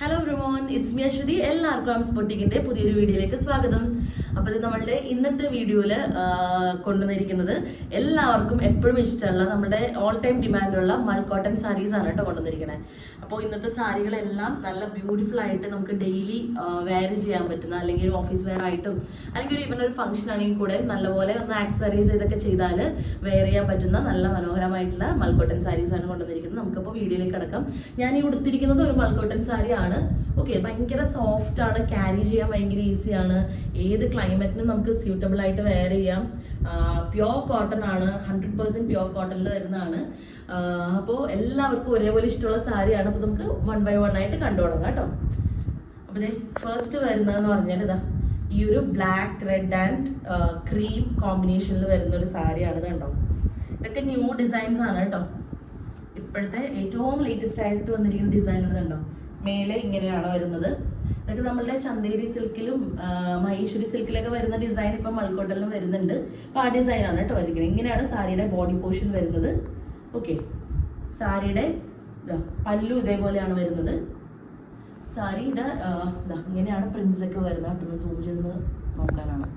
Hello ബ്രമോൻ it's me Aswathy എല്ലാവർക്കും ആംസ് പൊട്ടിക്കിന്റെ പുതിയൊരു വീഡിയോയിലേക്ക് സ്വാഗതം. അപ്പോൾ ഇത് നമ്മളുടെ ഇന്നത്തെ വീഡിയോയിൽ കൊണ്ടുവന്നിരിക്കുന്നത് എല്ലാവർക്കും എപ്പോഴും ഇഷ്ടമുള്ള നമ്മുടെ ഓൾ ടൈം ഡിമാൻഡുള്ള മൾക്കോട്ടൺ കോട്ടൺ സാരീസ് ആണ് കേട്ടോ കൊണ്ടുവന്നിരിക്കുന്നത് അപ്പോൾ ഇന്നത്തെ സാരികളെല്ലാം നല്ല ബ്യൂട്ടിഫുൾ ആയിട്ട് നമുക്ക് ഡെയിലി വെയർ ചെയ്യാൻ പറ്റുന്ന അല്ലെങ്കിൽ ഓഫീസ് വെയർ ആയിട്ടും അല്ലെങ്കിൽ ഒരു ഇവൻ ഒരു ഫംഗ്ഷൻ ആണെങ്കിൽ കൂടെ നല്ലപോലെ ഒന്ന് ആക്സസറീസ് ഇതൊക്കെ ചെയ്താൽ വെയർ ചെയ്യാൻ പറ്റുന്ന നല്ല മനോഹരമായിട്ടുള്ള മൾക്കോട്ടൺ സാരീസ് ആണ് കൊണ്ടുവന്നിരിക്കുന്നത്. നമുക്കപ്പോൾ വീഡിയോയിലേക്ക് കിടക്കാം. ഞാൻ ഈ ഉടുത്തിരിക്കുന്നത് ഒരു മൾക്കോട്ടൺ സാരി ആണ്. ഓക്കെ ഭയങ്കര സോഫ്റ്റ് ആണ് ക്യാരി ചെയ്യാൻ ഭയങ്കര ഈസിയാണ് ഏത് ക്ലൈമറ്റിനും നമുക്ക് സ്യൂട്ടബിൾ ആയിട്ട് വെയർ ചെയ്യാം. പ്യോർ കോട്ടൺ ആണ്. ഹൺഡ്രഡ് പെർസെന്റ് പ്യോർ കോട്ടണിൽ വരുന്നതാണ്. അപ്പോൾ എല്ലാവർക്കും ഒരേപോലെ ഇഷ്ടമുള്ള സാരിയാണ്. അപ്പോൾ നമുക്ക് വൺ ബൈ വൺ ആയിട്ട് കണ്ടു തുടങ്ങാം കേട്ടോ. അപ്പോൾ ഫസ്റ്റ് വരുന്നതെന്ന് പറഞ്ഞാൽ ഇതാ ഈ ഒരു ബ്ലാക്ക് റെഡ് ആൻഡ് ക്രീം കോമ്പിനേഷനിൽ വരുന്ന ഒരു സാരിയാണ് കണ്ടോ. ഇതൊക്കെ ന്യൂ ഡിസൈൻസ് ആണ് കേട്ടോ. ഇപ്പോഴത്തെ ഏറ്റവും ലേറ്റസ്റ്റ് ആയിട്ട് വന്നിരിക്കുന്ന ഡിസൈനുകൾ കണ്ടോ. മേലെ ഇങ്ങനെയാണ് വരുന്നത്. ഇതൊക്കെ നമ്മളുടെ ചന്തേരി സിൽക്കിലും മഹേശ്വരി സിൽക്കിലൊക്കെ വരുന്ന ഡിസൈൻ ഇപ്പം മൾക്കോട്ടലിലും വരുന്നുണ്ട്. അപ്പോൾ ആ ഡിസൈനാണ് കേട്ടോ വരിക്കുന്നത് ഇങ്ങനെയാണ് സാരിയുടെ ബോഡി പോർഷൻ വരുന്നത്. ഓക്കെ സാരിയുടെ പല്ലു ഇതേപോലെയാണ് വരുന്നത്. സാരിയുടെ ഇങ്ങനെയാണ് പ്രിന്റ്സ് ഒക്കെ വരുന്നത്. കേട്ടോ സൂം നോക്കാനാണ്.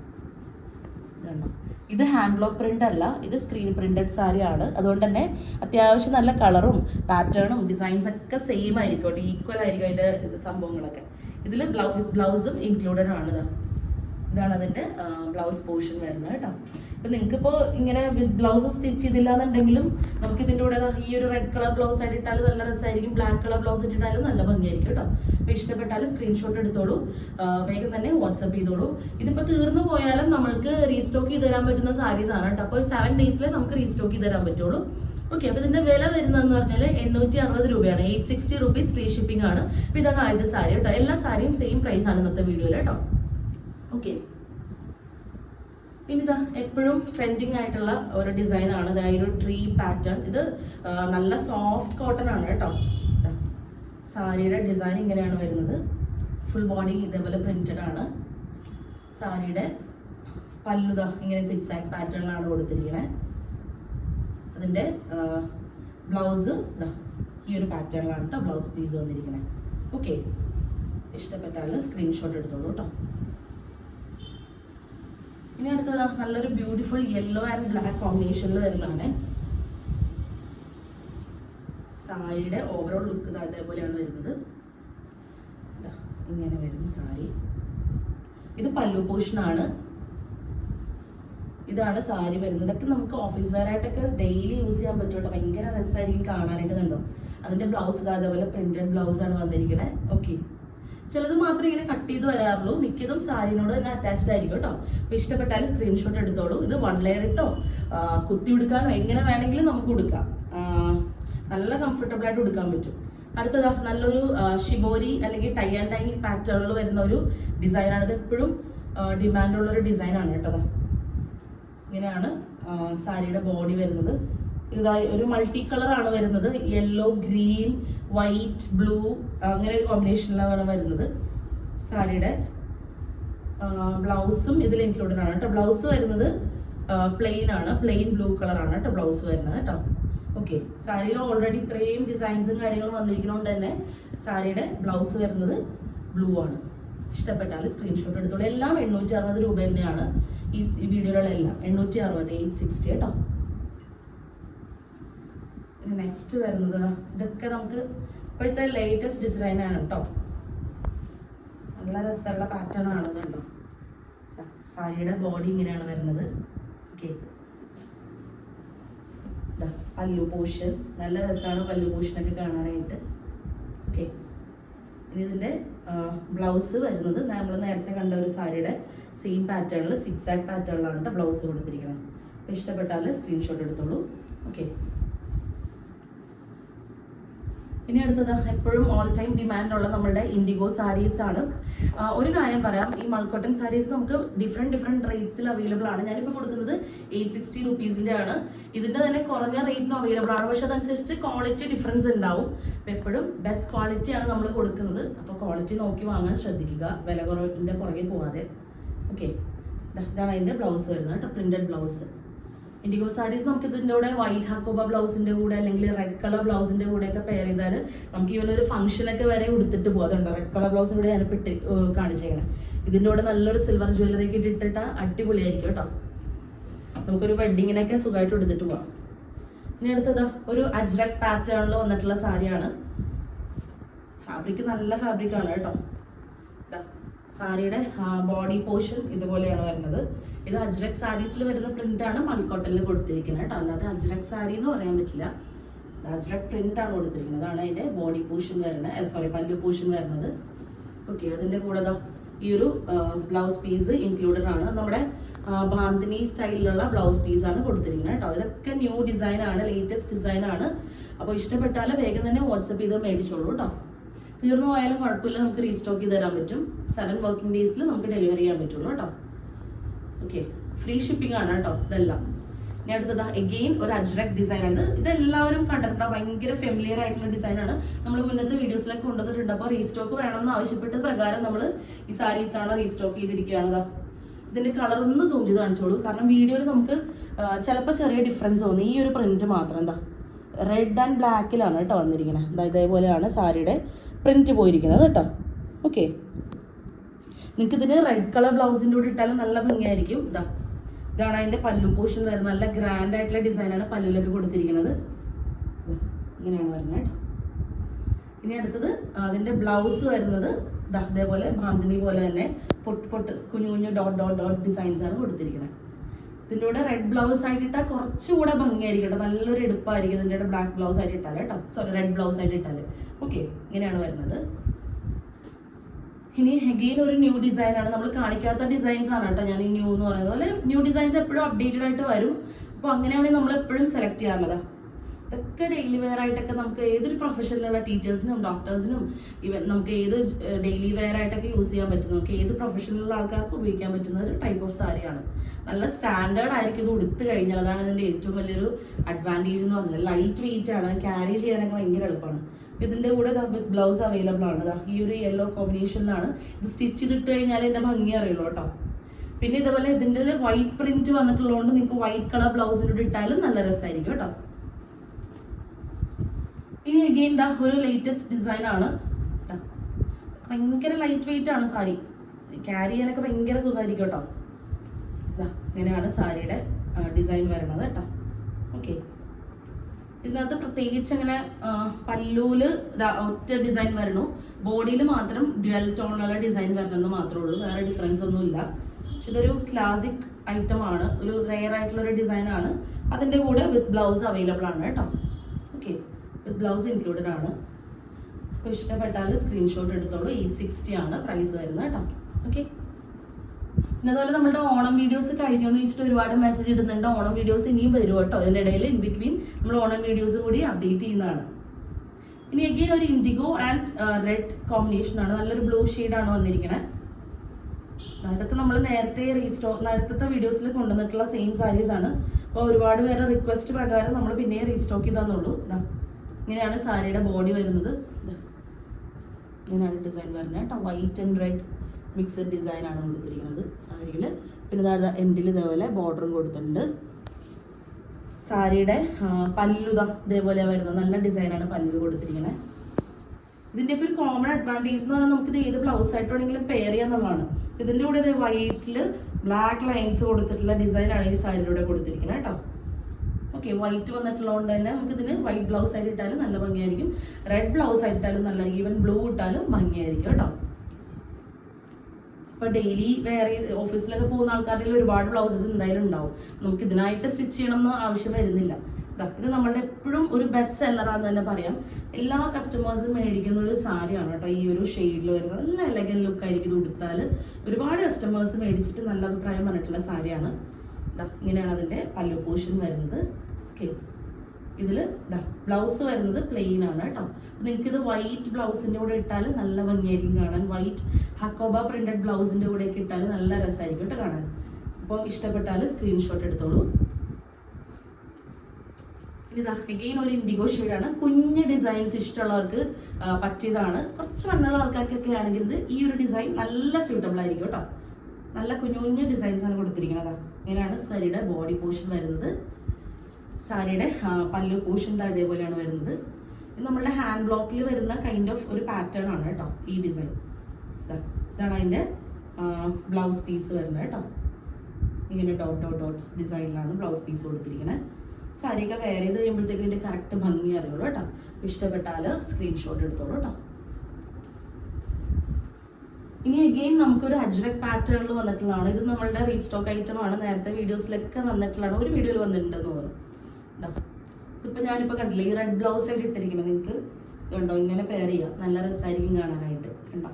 ഇതാണ്? ഇത് ഹാൻഡ് ബ്ലോക്ക് പ്രിന്റ് അല്ല. ഇത് സ്ക്രീൻ പ്രിന്റഡ് സാരി ആണ് അതുകൊണ്ട് തന്നെ അത്യാവശ്യം നല്ല കളറും പാറ്റേണും ഡിസൈൻസ് ഒക്കെ സെയിം ആയിരിക്കും. ഈക്വൽ ആയിരിക്കും അതിന്റെ സംഭവങ്ങളൊക്കെ. ഇതിൽ ബ്ലൗസും ഇൻക്ലൂഡഡ് ആണ് ഇതാ ഇതാണ് അതിന്റെ ബ്ലൗസ് പോർഷൻ വരുന്നത് കേട്ടോ. ഇപ്പൊ നിങ്ങൾക്ക് ഇപ്പോൾ ഇങ്ങനെ ബ്ലൗസ് സ്റ്റിച്ച് ചെയ്തില്ല എന്നുണ്ടെങ്കിലും നമുക്ക് ഇതിന്റെ കൂടെ ഈ ഒരു റെഡ് കളർ ബ്ലൗസ് ആയിട്ടിട്ടാലും നല്ല രസമായിരിക്കും ബ്ലാക്ക് കളർ ബ്ലൗസ് ഇട്ടിട്ടാലും നല്ല ഭംഗിയായിരിക്കും കേട്ടോ. അപ്പൊ ഇഷ്ടപ്പെട്ടാൽ സ്ക്രീൻഷോട്ട് എടുത്തോളൂ. വേഗം തന്നെ വാട്സപ്പ് ചെയ്തോളൂ. ഇതിപ്പോ തീർന്നു പോയാലും നമ്മൾക്ക് റീസ്റ്റോക്ക് ചെയ്ത് തരാൻ പറ്റുന്ന സാരീസ് ആണ് കേട്ടോ. അപ്പോൾ സെവൻ ഡേയ്സിൽ നമുക്ക് റീസ്റ്റോക്ക് ചെയ്ത് തരാൻ പറ്റുള്ളൂ. ഓക്കെ അപ്പൊ ഇതിന്റെ വില വരുന്നതെന്ന് പറഞ്ഞാൽ എണ്ണൂറ്റി അറുപത് രൂപയാണ്. Eight sixty rupees free shipping ആണ്. അപ്പൊ ഇതാണ് ആദ്യത്തെ സാരി കേട്ടോ. എല്ലാ സാരിയും സെയിം പ്രൈസ് ആണ് ഇന്നത്തെ വീഡിയോയിൽ കേട്ടോ. ഓക്കെ ഇനി ഇതാ എപ്പോഴും ട്രെൻഡിങ് ആയിട്ടുള്ള ഒരു ഡിസൈൻ ആണ്. അതായത് ഒരു ട്രീ പാറ്റേൺ ഇത് നല്ല സോഫ്റ്റ് കോട്ടൺ ആണ് കേട്ടോ. സാരിയുടെ ഡിസൈൻ ഇങ്ങനെയാണ് വരുന്നത്. ഫുൾ ബോഡി ഇതേപോലെ പ്രിന്റഡ് ആണ്. സാരിയുടെ പല്ലുത ഇങ്ങനെ സിക്സ് ആക്ട് പാറ്റേണിലാണ് കൊടുത്തിരിക്കുന്നത് അതിന്റെ ബ്ലൗസ് ഈ ഒരു പാറ്റേണിലാണ് കേട്ടോ ബ്ലൗസ് പീസ് വന്നിരിക്കുന്നത് ഓക്കെ ഇഷ്ടപ്പെട്ടാൽ സ്ക്രീൻഷോട്ട് എടുത്തോളൂ കേട്ടോ ഇനി അടുത്തത് നല്ലൊരു ബ്യൂട്ടിഫുൾ യെല്ലോ ആൻഡ് ബ്ലാക്ക് കോമ്പിനേഷനിൽ വരുന്നതാണ്. സാരിയുടെ ഓവറോൾ ലുക്ക് അതേപോലെയാണ് വരുന്നത്. ഇങ്ങനെ വരും സാരി. ഇത് പല്ലു പോർഷനാണ് ഇതാണ് സാരി വരുന്നത്. ഇതൊക്കെ നമുക്ക് ഓഫീസ് വെയർ ആയിട്ടൊക്കെ ഡെയിലി യൂസ് ചെയ്യാൻ പറ്റും കേട്ടോ ഭയങ്കര രസമായിരിക്കും കാണാനായിട്ട് കണ്ടോ അതിന്റെ ബ്ലൗസ് അതേപോലെ പ്രിന്റഡ് ബ്ലൗസ് ആണ് വന്നിരിക്കുന്നത് ഓക്കെ ചിലത് മാത്രമേ ഇങ്ങനെ കട്ട് ചെയ്ത് വരാറുള്ളൂ. മിക്കതും സാരിനോട് തന്നെ അറ്റാച്ച്ഡ് ആയിരിക്കും കേട്ടോ അപ്പൊ ഇഷ്ടപ്പെട്ടാൽ സ്ക്രീൻഷോട്ട് എടുത്തോളൂ. ഇത് വൺ ലെയർ ഇട്ടോ. കുത്തി ഉടുക്കാനോ എങ്ങനെ വേണമെങ്കിലും നമുക്ക് ഉടുക്കാം. നല്ല കംഫർട്ടബിൾ ആയിട്ട് ഉടുക്കാൻ പറ്റും. അടുത്തതാ നല്ലൊരു ഷിബോരി അല്ലെങ്കിൽ ടൈ ആൻഡ് ടൈ പാറ്റേണിൽ വരുന്ന ഒരു ഡിസൈനാണ് ഇത് എപ്പോഴും ഡിമാൻഡുള്ള ഒരു ഡിസൈനാണ് കേട്ടോ. ഇങ്ങനെയാണ് സാരിയുടെ ബോഡി വരുന്നത്. ഇതായി ഒരു മൾട്ടി കളർ ആണ് വരുന്നത്. യെല്ലോ ഗ്രീൻ വൈറ്റ് ബ്ലൂ അങ്ങനെ ഒരു കോമ്പിനേഷനിലാണ് വരുന്നത് സാരിയുടെ. ബ്ലൗസും ഇതിൽ ഇൻക്ലൂഡഡ് ആണ് കേട്ടോ. ബ്ലൗസ് വരുന്നത് പ്ലെയിൻ ആണ്. പ്ലെയിൻ ബ്ലൂ കളറാണ് കേട്ടോ ബ്ലൗസ് വരുന്നത് കേട്ടോ. ഓക്കെ സാരിയിൽ ഓൾറെഡി ഇത്രയും ഡിസൈൻസും കാര്യങ്ങളും വന്നിരിക്കുന്നതുകൊണ്ട് തന്നെ സാരിയുടെ ബ്ലൗസ് വരുന്നത് ബ്ലൂ ആണ്. ഇഷ്ടപ്പെട്ടാൽ സ്ക്രീൻഷോട്ട് എടുത്തോളൂ. എല്ലാം എണ്ണൂറ്റി അറുപത് രൂപ തന്നെയാണ്. ഈ വീഡിയോകളെല്ലാം എണ്ണൂറ്റി അറുപത് എയ്റ്റ് സിക്സ്റ്റി കേട്ടോ. നെക്സ്റ്റ് വരുന്നത് ഇതൊക്കെ നമുക്ക് ഇപ്പോഴത്തെ ലേറ്റസ്റ്റ് ഡിസൈനാണ് കേട്ടോ. നല്ല രസമുള്ള പാറ്റേൺ ആണ് സാരിയുടെ ബോഡി ഇങ്ങനെയാണ് വരുന്നത്. ഓക്കെ പല്ലു പോഷൻ. നല്ല രസമാണ് പല്ലു പോഷനൊക്കെ കാണാനായിട്ട്. ഓക്കെ ഇനി ഇതിന്റെ ബ്ലൗസ് വരുന്നത്. നമ്മൾ നേരത്തെ കണ്ട ഒരു സാരിയുടെ സെയിം പാറ്റേണിൽ സിക്സ് ആക്ക് പാറ്റേണിലാണ് കേട്ടോ ബ്ലൗസ് കൊടുത്തിരിക്കുന്നത് അപ്പോൾ ഇഷ്ടപ്പെട്ടാൽ സ്ക്രീൻഷോട്ട് എടുത്തോളൂ. ഓക്കെ ഇനി അടുത്തത് എപ്പോഴും ഓൾ ടൈം ഡിമാൻഡുള്ള നമ്മളുടെ ഇൻഡിഗോ സാരീസ് ആണ്. ഒരു കാര്യം പറയാം. ഈ മൾക്കോട്ടൺ സാരീസ് നമുക്ക് ഡിഫറെന്റ് ഡിഫറെന്റ് റേറ്റ്സിൽ അവൈലബിൾ ആണ്. ഞാനിപ്പോൾ കൊടുക്കുന്നത് എയ്റ്റ് സിക്സ്റ്റി റുപ്പീസിന്റെ ആണ്. ഇതിന്റെ തന്നെ കുറഞ്ഞ റേറ്റിനും അവൈലബിൾ ആണ്. പക്ഷെ അതനുസരിച്ച് ക്വാളിറ്റി ഡിഫറൻസ് ഉണ്ടാവും. അപ്പോൾ എപ്പോഴും ബെസ്റ്റ് ക്വാളിറ്റിയാണ് നമ്മൾ കൊടുക്കുന്നത്. അപ്പോൾ ക്വാളിറ്റി നോക്കി വാങ്ങാൻ ശ്രദ്ധിക്കുക. വില കുറവിന്റെ പുറകെ പോവാതെ. ഓക്കെ ഇതാണ് അതിന്റെ ബ്ലൗസ് വരുന്നത് കേട്ടോ പ്രിന്റഡ് ബ്ലൗസ് ഇൻഡിഗോ സാരീസ് നമുക്ക് ഇതിന്റെ കൂടെ വൈറ്റ് ഹക്കോബ ബ്ലൗസിന്റെ കൂടെ അല്ലെങ്കിൽ റെഡ് കളർ ബ്ലൗസിന്റെ കൂടെ ഒക്കെ പെയർ ചെയ്താൽ നമുക്ക് ഇവൻ ഒരു ഫംഗ്ഷനൊക്കെ വരെ ഉടുത്തിട്ട് പോകുന്നുണ്ട് റെഡ് കളർ ബ്ലൗസിന്റെ കൂടെ ഞാനിപ്പോൾ ഇട്ട് കാണിച്ചേക്കണം. ഇതിന്റെ കൂടെ നല്ലൊരു സിൽവർ ജ്വല്ലറി ഒക്കെ ഇട്ടിട്ട് അടിപൊളിയായിരിക്കും കേട്ടോ. നമുക്കൊരു വെഡിങ്ങിനൊക്കെ സുഖമായിട്ട് എടുത്തിട്ട് പോകാം ഇനി അടുത്തത് ഒരു അജ്രക് പാറ്റേണിൽ വന്നിട്ടുള്ള സാരിയാണ്. ഫാബ്രിക് നല്ല ഫാബ്രിക് ആണ് കേട്ടോ. സാരിയുടെ ബോഡി പോർഷൻ ഇതുപോലെയാണ് വരുന്നത്. ഇത് അജ്രക് സാരീസിൽ വരുന്ന പ്രിന്റ് ആണ് മൽക്കോട്ടനിൽ കൊടുത്തിരിക്കുന്നത് കേട്ടോ. അല്ലാതെ അജ്രക് സാരി എന്ന് പറയാൻ പറ്റില്ല. അജ്രക് പ്രിന്റ് ആണ് കൊടുത്തിരിക്കുന്നത്. അതാണ് അതിന്റെ ബോഡി പോർഷൻ വരുന്നത്. സോറി പല്ലു പോർഷൻ വരുന്നത്. ഓക്കെ അതിന്റെ കൂടെ ഈ ഒരു ബ്ലൗസ് പീസ് ഇൻക്ലൂഡഡ് ആണ്. നമ്മുടെ ബാന്തിനി സ്റ്റൈലിലുള്ള ബ്ലൗസ് പീസ് ആണ് കൊടുത്തിരിക്കുന്നത് കേട്ടോ. ഇതൊക്കെ ന്യൂ ഡിസൈൻ ആണ് ലേറ്റസ്റ്റ് ഡിസൈൻ ആണ്. അപ്പോൾ ഇഷ്ടപ്പെട്ടാൽ വേഗം തന്നെ വാട്സപ്പ് ചെയ്ത് മേടിച്ചോളൂ കേട്ടോ. തീർന്നു പോയാലും കുഴപ്പമില്ല നമുക്ക് റീസ്റ്റോക്ക് ചെയ്ത് തരാൻ പറ്റും. സെവൻ വർക്കിംഗ് ഡേയ്സിൽ നമുക്ക് ഡെലിവറി ചെയ്യാൻ പറ്റുള്ളൂ കേട്ടോ. ഓക്കെ ഫ്രീ ഷിപ്പിംഗ് ആണ് കേട്ടോ ഇതെല്ലാം. ഇനി അടുത്തത് എഗെയിൻ ഒരു അജ്രക് ഡിസൈൻ ആണ്. ഇത് ഇതെല്ലാവരും കണ്ടിട്ടുണ്ടാവും ഭയങ്കര ഫെമിലിയർ ആയിട്ടുള്ള ഡിസൈനാണ് നമ്മൾ മുന്നത്തെ വീഡിയോസിലൊക്കെ കൊണ്ടുവന്നിട്ടുണ്ട്. അപ്പോൾ റീസ്റ്റോക്ക് വേണമെന്ന് ആവശ്യപ്പെട്ട പ്രകാരം നമ്മൾ ഈ സാരി ഇത്തവണ റീസ്റ്റോക്ക് ചെയ്തിരിക്കുകയാണ് ദാ ഇതിന്റെ കളർ ഒന്ന് സൂം ചെയ്ത് കാണിച്ചോളൂ. കാരണം വീഡിയോയിൽ നമുക്ക് ചിലപ്പോൾ ചെറിയ ഡിഫറൻസ് തോന്നി ഈ ഒരു പ്രിന്റ് മാത്രം എന്താ റെഡ് ആൻഡ് ബ്ലാക്കിലാണ് കേട്ടോ വന്നിരിക്കുന്നത് ഇതാ ഇതേപോലെയാണ് സാരിയുടെ പ്രിന്റ് പോയിരിക്കുന്നത് കേട്ടോ. ഓക്കെ നിങ്ങൾക്ക് ഇതിന് റെഡ് കളർ ബ്ലൗസിന്റെ കൂടെ ഇട്ടാലും നല്ല ഭംഗിയായിരിക്കും. ഇതാ ഇതാണ് അതിന്റെ പല്ലു പോഷൻ വരുന്നത്. നല്ല ഗ്രാൻഡ് ആയിട്ടുള്ള ഡിസൈനാണ് പല്ലുവിലൊക്കെ കൊടുത്തിരിക്കുന്നത്. ഇങ്ങനെയാണ് വരുന്നത് കേട്ടോ. ഇനി അടുത്തത് അതിന്റെ ബ്ലൗസ് വരുന്നത്. ഇതേപോലെ ബാന്തിനി പോലെ തന്നെ പൊട്ട് പൊട്ട് കുഞ്ഞു കുഞ്ഞു ഡോട്ട് ഡോട്ട് ഡോട്ട് ഡിസൈൻസ് ആണ് കൊടുത്തിരിക്കുന്നത്. ഇതിന്റെ കൂടെ റെഡ് ബ്ലൗസ് ആയിട്ട് കുറച്ചുകൂടെ ഭംഗിയായിരിക്കും കേട്ടോ. നല്ലൊരു എടുപ്പായിരിക്കും ഇതിന്റെ കൂടെ ബ്ലാക്ക് ബ്ലൗസ് ആയിട്ട് ഇട്ടാൽ കേട്ടോ. സോറി റെഡ് ബ്ലൗസ് ആയിട്ട് ഇട്ടാൽ ഓക്കെ ഇങ്ങനെയാണ് വരുന്നത്. ഇനി അഗെയിൻ ഒരു ന്യൂ ഡിസൈൻ ആണ്. നമ്മൾ കാണിക്കാത്ത ഡിസൈൻസ് ആണ് കേട്ടോ ഞാൻ ഈ ന്യൂ എന്ന് പറയുന്നത്. പോലെ ന്യൂ ഡിസൈൻസ് എപ്പോഴും അപ്ഡേറ്റഡ് ആയിട്ട് വരും. അപ്പോൾ അങ്ങനെയാണെങ്കിൽ നമ്മൾ എപ്പോഴും സെലക്ട് ചെയ്യാറുള്ളതാ. ഇതൊക്കെ ഡെയിലി വെയർ ആയിട്ടൊക്കെ നമുക്ക് ഏതൊരു പ്രൊഫഷനിലുള്ള ടീച്ചേഴ്സിനും ഡോക്ടേഴ്സിനും ഇവൻ നമുക്ക് ഏത് ഡെയിലി വെയർ ആയിട്ടൊക്കെ യൂസ് ചെയ്യാൻ പറ്റുന്ന നമുക്ക് ഏത് പ്രൊഫഷനിലുള്ള ആൾക്കാർക്ക് ഉപയോഗിക്കാൻ പറ്റുന്ന ഒരു ടൈപ്പ് ഓഫ് സാരിയാണ്. നല്ല സ്റ്റാൻഡേർഡ് ആയിരിക്കും ഇത് ഉടുത്ത് കഴിഞ്ഞാൽ. അതാണ് ഇതിന്റെ ഏറ്റവും വലിയൊരു അഡ്വാന്റേജ് എന്ന് പറഞ്ഞാൽ ലൈറ്റ് വെയിറ്റ് ആണ്. ക്യാരി ചെയ്യാനൊക്കെ ഭയങ്കര എളുപ്പമാണ്. ഇതിന്റെ കൂടെ വിത്ത് ബ്ലൗസ് അവൈലബിൾ ആണ്. ഈ ഒരു യെല്ലോ കോമ്പിനേഷനിലാണ് ഇത് സ്റ്റിച്ച് ചെയ്തിട്ട് കഴിഞ്ഞാൽ എന്റെ ഭംഗി അറിയുള്ളൂ കേട്ടോ. പിന്നെ ഇതുപോലെ ഇതിന്റെ വൈറ്റ് പ്രിന്റ് വന്നിട്ടുള്ളതുകൊണ്ട് നിങ്ങൾക്ക് വൈറ്റ് കളർ ബ്ലൗസിലൂടെ ഇട്ടാലും നല്ല രസമായിരിക്കും കേട്ടോ. ഇനി അഗെയിൻ ദാ ഒരു ലേറ്റസ്റ്റ് ഡിസൈൻ ആണ്. ഭയങ്കര ലൈറ്റ് വെയിറ്റ് ആണ് സാരി. ക്യാരി ചെയ്യാനൊക്കെ ഭയങ്കര സുഖമായിരിക്കും കേട്ടോ. ഇതാ ഇങ്ങനെയാണ് സാരിയുടെ ഡിസൈൻ വരുന്നത് കേട്ടോ. ഓക്കെ ഇതിനകത്ത് പ്രത്യേകിച്ച് അങ്ങനെ പല്ലൂൽ ഒറ്റ ഡിസൈൻ വരണു ബോഡിയിൽ മാത്രം ഡ്യുവൽ ടോണിലുള്ള ഡിസൈൻ വരണമെന്ന് മാത്രമേ ഉള്ളൂ. വേറെ ഡിഫറൻസ് ഒന്നുമില്ല. പക്ഷെ ഇതൊരു ക്ലാസിക് ഐറ്റം ആണ്. ഒരു റെയർ ആയിട്ടുള്ള ഒരു ഡിസൈൻ ആണ്. അതിന്റെ കൂടെ വിത്ത് ബ്ലൗസ് അവൈലബിൾ ആണ് കേട്ടോ. ഓക്കെ വിത്ത് ബ്ലൗസ് ഇൻക്ലൂഡഡ് ആണ്. അപ്പോൾ ഇഷ്ടപ്പെട്ടാൽ സ്ക്രീൻഷോട്ട് എടുത്തോളൂ. എയ്റ്റ് സിക്സ്റ്റി ആണ് പ്രൈസ് വരുന്നത് കേട്ടോ. ഓക്കെ പിന്നെ അതുപോലെ നമ്മുടെ ഓണം വീഡിയോസ് കഴിഞ്ഞു എന്ന് വെച്ചിട്ട് ഒരുപാട് മെസ്സേജ് ഇടുന്നുണ്ട്. ഓണം വീഡിയോസ് ഇനിയും വരും കേട്ടോ. ഇതിന്റെ ഇടയിൽ ഇൻ ബിറ്റ്വീൻ നമ്മൾ ഓണം വീഡിയോസ് കൂടി അപ്ഡേറ്റ് ചെയ്യുന്നതാണ്. ഇനി അഗെയിൻ ഒരു ഇൻഡിഗോ ആൻഡ് റെഡ് കോമ്പിനേഷൻ ആണ്. നല്ലൊരു ബ്ലൂ ആണ് വന്നിരിക്കുന്നത് അതൊക്കെ നമ്മൾ നേരത്തെ റീസ്റ്റോ നേരത്തെ വീഡിയോസിൽ കൊണ്ടുവന്നിട്ടുള്ള സെയിം സാരീസ് ആണ്. അപ്പോൾ ഒരുപാട് പേരുടെ റിക്വസ്റ്റ് പ്രകാരം നമ്മൾ പിന്നെ റീസ്റ്റോക്ക് ചെയ്താന്നുള്ളൂ ഇതാ ഇങ്ങനെയാണ് സാരിയുടെ ബോഡി വരുന്നത്. ഇങ്ങനെയാണ് ഡിസൈൻ വരുന്നത് കേട്ടോ. White and red mixed design ആണ് കൊടുത്തിരിക്കുന്നത് സാരിയിൽ പിന്നെ താഴെ എൻഡിൽ ഇതേപോലെ ബോർഡറും കൊടുത്തിട്ടുണ്ട്. സാരിയുടെ പല്ലുത ഇതേപോലെ വരുന്നത്. നല്ല ഡിസൈനാണ് പല്ലു കൊടുത്തിരിക്കുന്നത്. ഇതിന്റെയൊക്കെ ഒരു കോമൺ അഡ്വാന്റേജ് എന്ന് പറഞ്ഞാൽ നമുക്ക് ഇത് ഏത് ബ്ലൗസ് ആയിട്ട് വേണമെങ്കിലും പെയർ ചെയ്യാന്നുള്ളതാണ്. ഇതിന്റെ കൂടെ ഇത് വൈറ്റിൽ ബ്ലാക്ക് ലൈൻസ് കൊടുത്തിട്ടുള്ള ഡിസൈനാണ് ഈ സാരിയുടെ കൊടുത്തിരിക്കുന്നത് കേട്ടോ. ഓക്കെ വൈറ്റ് വന്നിട്ടുള്ളതുകൊണ്ട് തന്നെ നമുക്ക് ഇതിന് വൈറ്റ് ബ്ലൗസ് ആയിട്ട് ഇട്ടാലും നല്ല ഭംഗിയായിരിക്കും. റെഡ് ബ്ലൗസ് ആയിട്ട് ഇട്ടാലും നല്ല ഈവൻ ബ്ലൂ ഇട്ടാലും ഭംഗിയായിരിക്കും കേട്ടോ. ഇപ്പൊ ഡെയിലി വേറെ ഓഫീസിലൊക്കെ പോകുന്ന ആൾക്കാരുടെ ഒരുപാട് ബ്ലൗസസ് എന്തായാലും ഉണ്ടാവും. നമുക്ക് ഇതിനായിട്ട് സ്റ്റിച്ച് ചെയ്യണം എന്ന് ആവശ്യം വരുന്നില്ല. ഇത് നമ്മളുടെ എപ്പോഴും ഒരു ബെസ്റ്റ് സെല്ലറാന്ന് തന്നെ പറയാം. എല്ലാ കസ്റ്റമേഴ്സും മേടിക്കുന്ന ഒരു സാരിയാണ് കേട്ടോ. ഈ ഒരു ഷെയ്ഡിൽ വരുന്നത്. നല്ല എലഗൻ ലുക്ക് ആയിരിക്കും ഇത് ഉടുത്താൽ ഒരുപാട് കസ്റ്റമേഴ്സ് മേടിച്ചിട്ട് നല്ല അഭിപ്രായം പറഞ്ഞിട്ടുള്ള സാരിയാണ്. ഇങ്ങനെയാണ് അതിന്റെ പല്ലു പോർഷൻ വരുന്നത്. ഓക്കെ ഇതിൽ ബ്ലൗസ് വരുന്നത് പ്ലെയിൻ ആണ് കേട്ടോ. നിങ്ങൾക്ക് ഇത് വൈറ്റ് ബ്ലൗസിന്റെ കൂടെ ഇട്ടാൽ നല്ല ഭംഗിയായിരിക്കും കാണാൻ. വൈറ്റ് ഹക്കോബ പ്രിന്റഡ് ബ്ലൗസിന്റെ കൂടെ ഒക്കെ ഇട്ടാൽ നല്ല രസമായിരിക്കും കേട്ടോ കാണാൻ. അപ്പോൾ ഇഷ്ടപ്പെട്ടാൽ സ്ക്രീൻഷോട്ട് എടുത്തോളൂ. ഇതാ അഗെയിൻ ഒരു ഇൻഡിഗോ ആണ്. കുഞ്ഞ് ഡിസൈൻസ് ഇഷ്ടമുള്ളവർക്ക് പറ്റിയതാണ്. കുറച്ച് മണ്ണുള്ള ആൾക്കാർക്കൊക്കെ ആണെങ്കിൽ ഈ ഒരു ഡിസൈൻ നല്ല സ്യൂട്ടബിൾ ആയിരിക്കും കേട്ടോ. നല്ല കുഞ്ഞു കുഞ്ഞ് ഡിസൈൻസ് ആണ് കൊടുത്തിരിക്കുന്നത്. ഇങ്ങനെയാണ് സാരിയുടെ ബോഡി പോർഷൻ വരുന്നത്. സാരിയുടെ പല്ലു പോർഷൻ ഇതേപോലെയാണ് വരുന്നത്. നമ്മളുടെ ഹാൻഡ് ബ്ലോക്കിൽ വരുന്ന കൈൻഡ് ഓഫ് ഒരു പാറ്റേൺ ആണ് കേട്ടോ ഈ ഡിസൈൻ ഇതാണ് അതിന്റെ ബ്ലൗസ് പീസ് വരുന്നത് കേട്ടോ. ഇങ്ങനെ ഡോട്ട് ഡോട്ട് ഡോട്ട്സ് ഡിസൈനിലാണ് ബ്ലൗസ് പീസ് കൊടുത്തിരിക്കുന്നത് സാരിയൊക്കെ വേറെ ചെയ്ത് കഴിയുമ്പോഴത്തേക്കും ഇതിന്റെ കറക്റ്റ് ഭംഗി അറിയുള്ളൂ കേട്ടോ. ഇഷ്ടപ്പെട്ടാൽ സ്ക്രീൻഷോട്ട് എടുത്തോളൂ കേട്ടോ. ഇനി അഗെയിൻ നമുക്കൊരു അജ്രക് പാറ്റേണിൽ വന്നിട്ടുള്ളതാണ്. ഇത് നമ്മളുടെ റീസ്റ്റോക്ക് ഐറ്റം ആണ്. നേരത്തെ വീഡിയോസിലൊക്കെ വന്നിട്ടുള്ളതാണ്. ഒരു വീഡിയോയിൽ വന്നിട്ടുണ്ടെന്ന് തോന്നുന്നു. ഇതാ ഇതിപ്പോൾ ഞാനിപ്പോൾ കണ്ടില്ലേ ഈ റെഡ് ബ്ലൗസ് ആയിട്ട് ഇട്ടിരിക്കുന്നത് നിങ്ങൾക്ക് ഇതുണ്ടോ? ഇങ്ങനെ പെയർ ചെയ്യാം. നല്ല രസമായിരിക്കും കാണാനായിട്ട്. കണ്ടോ?